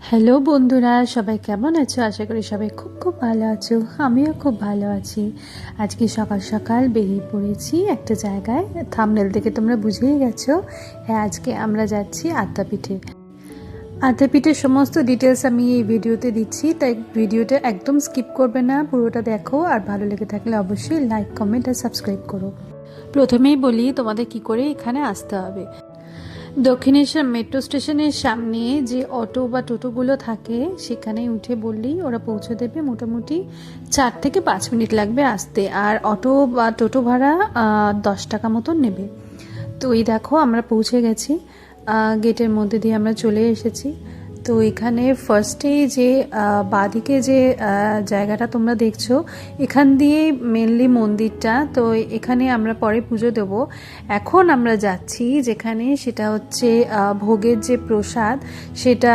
Hello বন্ধুরা, সবাই কেমন আছো? আশা করি সবাই খুব খুব ভালো আছো। আমিও খুব ভালো আছি। আজকে সকাল সকাল বেরিয়ে পড়েছি একটা জায়গায়। থামনেল থেকে তোমরা বুঝেই গেছো। হ্যাঁ আজকে আমরা যাচ্ছি আদ্যাপীঠে। আদ্যাপীঠের সমস্ত ডিটেলস আমি এই ভিডিওতে দিচ্ছি, তাই ভিডিওটা একদম স্কিপ করবে না। পুরোটা দেখো, আর ভালো লেগে থাকলে অবশ্যই লাইক কমেন্ট আর সাবস্ক্রাইব করো। প্রথমেই বলি তোমাদের কি করে এখানে আসতে হবে। দক্ষিণেশ্বর মেট্রো স্টেশনের সামনে যে অটো বা টোটোগুলো থাকে সেখানে উঠে বললেই ওরা পৌঁছে দেবে। মোটামুটি চার থেকে পাঁচ মিনিট লাগবে আসতে। আর অটো বা টোটো ভাড়া দশ টাকা মতন নেবে। তো এই দেখো, আমরা পৌঁছে গেছি। গেটের মধ্যে দিয়ে আমরা চলে এসেছি। তো এখানে ফার্স্টেই যে বাঁদিকে যে জায়গাটা তোমরা দেখছ, এখান দিয়ে মেনলি মন্দিরটা, তো এখানে আমরা পরে পুজো দেব। এখন আমরা যাচ্ছি যেখানে সেটা হচ্ছে ভোগের যে প্রসাদ, সেটা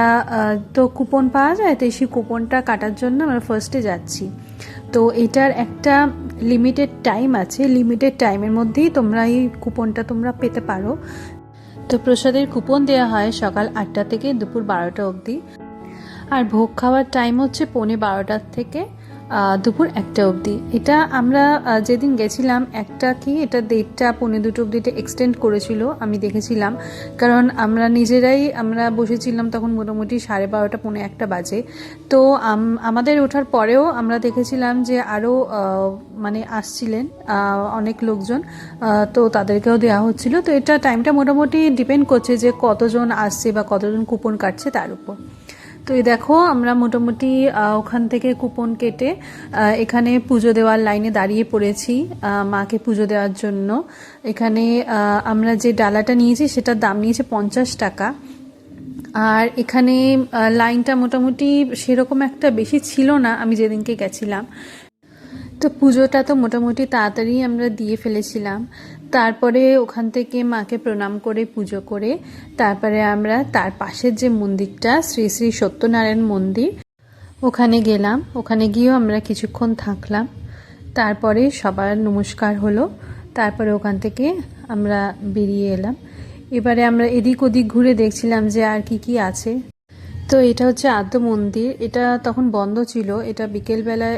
তো কুপন পাওয়া যায়? তো সেই কুপনটা কাটার জন্য আমরা ফার্স্টে যাচ্ছি। তো এটার একটা লিমিটেড টাইম আছে। লিমিটেড টাইমের মধ্যেই তোমরা এই কুপনটা তোমরা পেতে পারো। তো প্রসাদের কুপন দেওয়া হয় সকাল আটটা থেকে দুপুর বারোটা অবধি। আর ভোগ খাওয়ার টাইম হচ্ছে পৌনে বারোটার থেকে দুপুর একটা অবধি। এটা আমরা যেদিন গেছিলাম, একটা কি, এটা দেড়টা, পৌনে দুটো অবধি এটা এক্সটেন্ড করেছিল, আমি দেখেছিলাম। কারণ আমরা নিজেরাই, আমরা বসেছিলাম তখন মোটামুটি সাড়ে বারোটা, পৌনে একটা বাজে। তো আমাদের ওঠার পরেও আমরা দেখেছিলাম যে আরও মানে আসছিলেন অনেক লোকজন তো তাদেরকেও দেওয়া হচ্ছিল। তো এটা টাইমটা মোটামুটি ডিপেন্ড করছে যে কতজন আসছে বা কতজন কুপন কাটছে তার উপর। তো এই দেখো, আমরা মোটামুটি ওখান থেকে কুপন কেটে এখানে পুজো দেওয়ার লাইনে দাঁড়িয়ে পড়েছি মাকে পুজো দেওয়ার জন্য। এখানে আমরা যে ডালাটা নিয়েছি সেটার দাম নিয়েছে পঞ্চাশ টাকা। আর এখানে লাইনটা মোটামুটি সেরকম একটা বেশি ছিল না, আমি যেদিনকে গেছিলাম। তো পুজোটা তো মোটামুটি তাড়াতাড়ি আমরা দিয়ে ফেলেছিলাম। তারপরে ওখান থেকে মাকে প্রণাম করে পুজো করে তারপরে আমরা তার পাশের যে মন্দিরটা, শ্রী শ্রী সত্যনারায়ণ মন্দির, ওখানে গেলাম। ওখানে গিয়েও আমরা কিছুক্ষণ থাকলাম। তারপরে সবার নমস্কার হলো। তারপরে ওখান থেকে আমরা বেরিয়ে এলাম। এবারে আমরা এদিক ওদিক ঘুরে দেখছিলাম যে আর কি কি আছে। তো এটা হচ্ছে আদ্য মন্দির। এটা তখন বন্ধ ছিল। এটা বিকেলবেলায়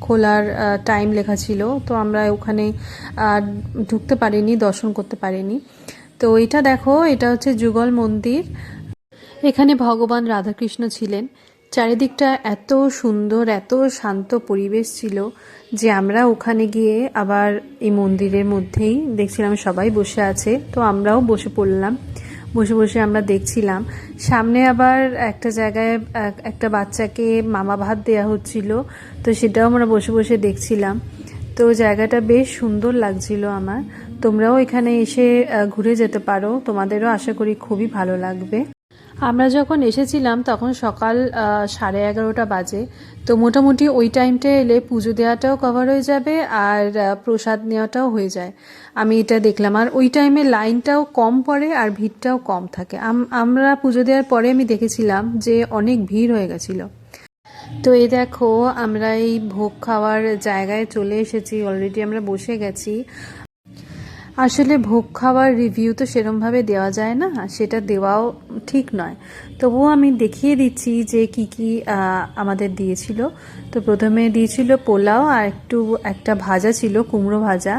খোলার টাইম লেখা ছিল। তো আমরা ওখানে ঢুকতে পারিনি, দর্শন করতে পারিনি। তো এটা দেখো, এটা হচ্ছে যুগল মন্দির। এখানে ভগবান রাধাকৃষ্ণ ছিলেন। চারিদিকটা এত সুন্দর, এত শান্ত পরিবেশ ছিল যে আমরা ওখানে গিয়ে আবার এই মন্দিরের মধ্যেই দেখছিলাম সবাই বসে আছে। তো আমরাও বসে পড়লাম। বসে বসে আমরা দেখছিলাম। সামনে আবার একটা জায়গায় একটা বাচ্চাকে মামা ভাত দেওয়া হচ্ছিল, তো সেটাও আমরা বসে বসে দেখছিলাম। তো জায়গাটা বেশ সুন্দর লাগছিল আমার। তোমরাও এখানে এসে ঘুরে যেতে পারো। তোমাদেরও আশা করি খুবই ভালো লাগবে। আমরা যখন এসেছিলাম, তখন সকাল সাড়ে এগারোটা বাজে। তো মোটামুটি ওই টাইমটা এলে পুজো দেওয়াটাও কভার হয়ে যাবে আর প্রসাদ নেওয়াটাও হয়ে যায়। আমি এটা দেখলাম। আর ওই টাইমে লাইনটাও কম পড়ে আর ভিড়টাও কম থাকে। আম- আমরা পুজো দেওয়ার পরে আমি দেখেছিলাম যে অনেক ভিড় হয়ে গেছিল। তো এই দেখো, আমরা এই ভোগ খাওয়ার জায়গায় চলে এসেছি। অলরেডি আমরা বসে গেছি। আসলে ভোগ খাওয়ার রিভিউ তো সেরমভাবে দেওয়া যায় না, সেটা দেওয়াও ঠিক নয়। তবুও আমি দেখিয়ে দিচ্ছি যে কি কি আমাদের দিয়েছিল। তো প্রথমে দিয়েছিল পোলাও আর একটু, একটা ভাজা ছিল, কুমড়ো ভাজা।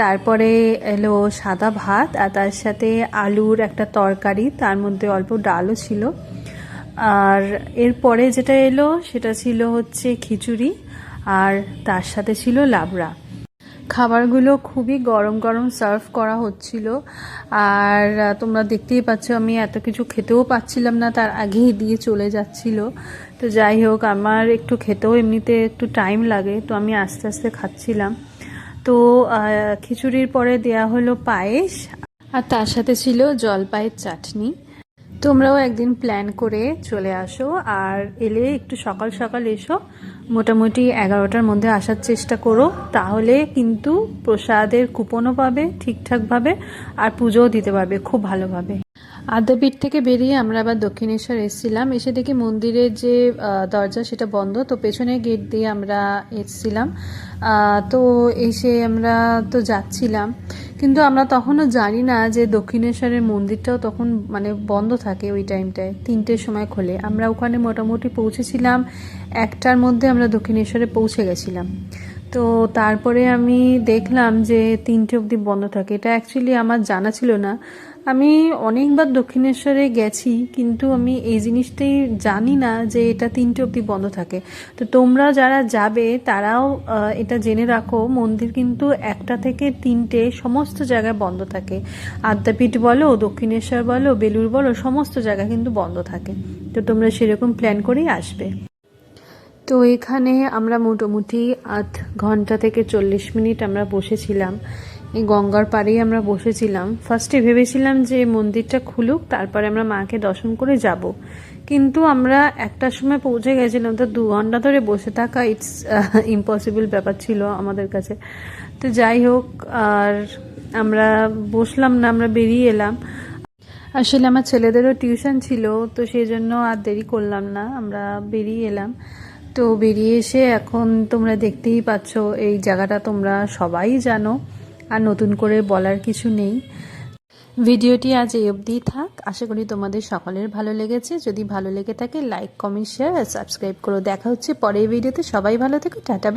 তারপরে এলো সাদা ভাত আর তার সাথে আলুর একটা তরকারি, তার মধ্যে অল্প ডালও ছিল। আর এরপরে যেটা এলো, সেটা ছিল হচ্ছে খিচুড়ি আর তার সাথে ছিল লাবড়া। খাবারগুলো খুবই গরম গরম সার্ভ করা হচ্ছিল। আর তোমরা দেখতেই পাচ্ছ, আমি এত কিছু খেতেও পাচ্ছিলাম না, তার আগেই দিয়ে চলে যাচ্ছিল। তো যাই হোক, আমার একটু খেতেও এমনিতে একটু টাইম লাগে, তো আমি আস্তে আস্তে খাচ্ছিলাম। তো খিচুড়ির পরে দেয়া হলো পায়েস, আর তার সাথে ছিল জলপাইয়ের চাটনি। তোমরাও একদিন প্ল্যান করে চলে আসো, আর এলে একটু সকাল সকাল এসো মোটামুটি এগারোটার মধ্যে আসার চেষ্টা করো, তাহলে কিন্তু প্রসাদের কুপনও পাবে ঠিকঠাকভাবে আর পুজোও দিতে পারবে, খুব ভালোভাবে আদ্যাপীঠ থেকে বেরিয়ে আমরা আবার দক্ষিণেশ্বর এসেছিলাম। এসে দেখি মন্দিরের যে দরজা সেটা বন্ধ, তো পেছনের গেট দিয়ে আমরা এসেছিলাম। তো এসে আমরা তো যাচ্ছিলাম। কিন্তু আমরা তখনও জানি না যে দক্ষিণেশ্বরের মন্দিরটাও তখন মানে বন্ধ থাকে ওই টাইমটায় তিনটের সময় খোলে। আমরা ওখানে মোটামুটি পৌঁছেছিলাম, একটার মধ্যে আমরা দক্ষিণেশ্বরে পৌঁছে গেছিলাম। তো তারপরে আমি দেখলাম যে তিনটে অবধি বন্ধ থাকে। এটা অ্যাকচুয়ালি আমার জানা ছিল না। আমি অনেকবার দক্ষিণেশ্বরে গেছি, কিন্তু আমি এই জিনিসটাই জানি না যে এটা তিনটে অবধি বন্ধ থাকে। তো তোমরা যারা যাবে, তারাও এটা জেনে রাখো, মন্দির কিন্তু একটা থেকে তিনটে সমস্ত জায়গায় বন্ধ থাকে। আদ্যাপীঠ বলো, দক্ষিণেশ্বর বলো বেলুর বলো, সমস্ত জায়গা কিন্তু বন্ধ থাকে। তো তোমরা সেরকম প্ল্যান করেই আসবে। তো এখানে আমরা মোটামুটি আধ ঘণ্টা থেকে চল্লিশ মিনিট আমরা বসেছিলাম। এই গঙ্গার পাড়েই আমরা বসেছিলাম। ফার্স্টে ভেবেছিলাম যে মন্দিরটা খুলুক, তারপরে আমরা মাকে দর্শন করে যাব। কিন্তু আমরা একটার সময় পৌঁছে গেছিলাম, তো দু ঘণ্টা ধরে বসে থাকা ইটস ইম্পসিবল ব্যাপার ছিল আমাদের কাছে। তো যাই হোক, আর আমরা বসলাম না, আমরা বেরিয়ে এলাম। আসলে আমার ছেলেদেরও টিউশন ছিল, তো সেই জন্য আর দেরি করলাম না, আমরা বেরিয়ে এলাম। তো বেরিয়ে এসে এখন তোমরা দেখতেই পাচ্ছ, এই জায়গাটা তোমরা সবাই জানো। আর নতুন করে বলার কিছু নেই। ভিডিওটি আজ এই অবধি থাক। আশা করি তোমাদের সকলের ভালো লেগেছে। যদি ভালো লেগে থাকে লাইক কমেন্ট শেয়ার আর সাবস্ক্রাইব করো। দেখা হচ্ছে পরের ভিডিওতে। সবাই ভালো থেকো। টাটা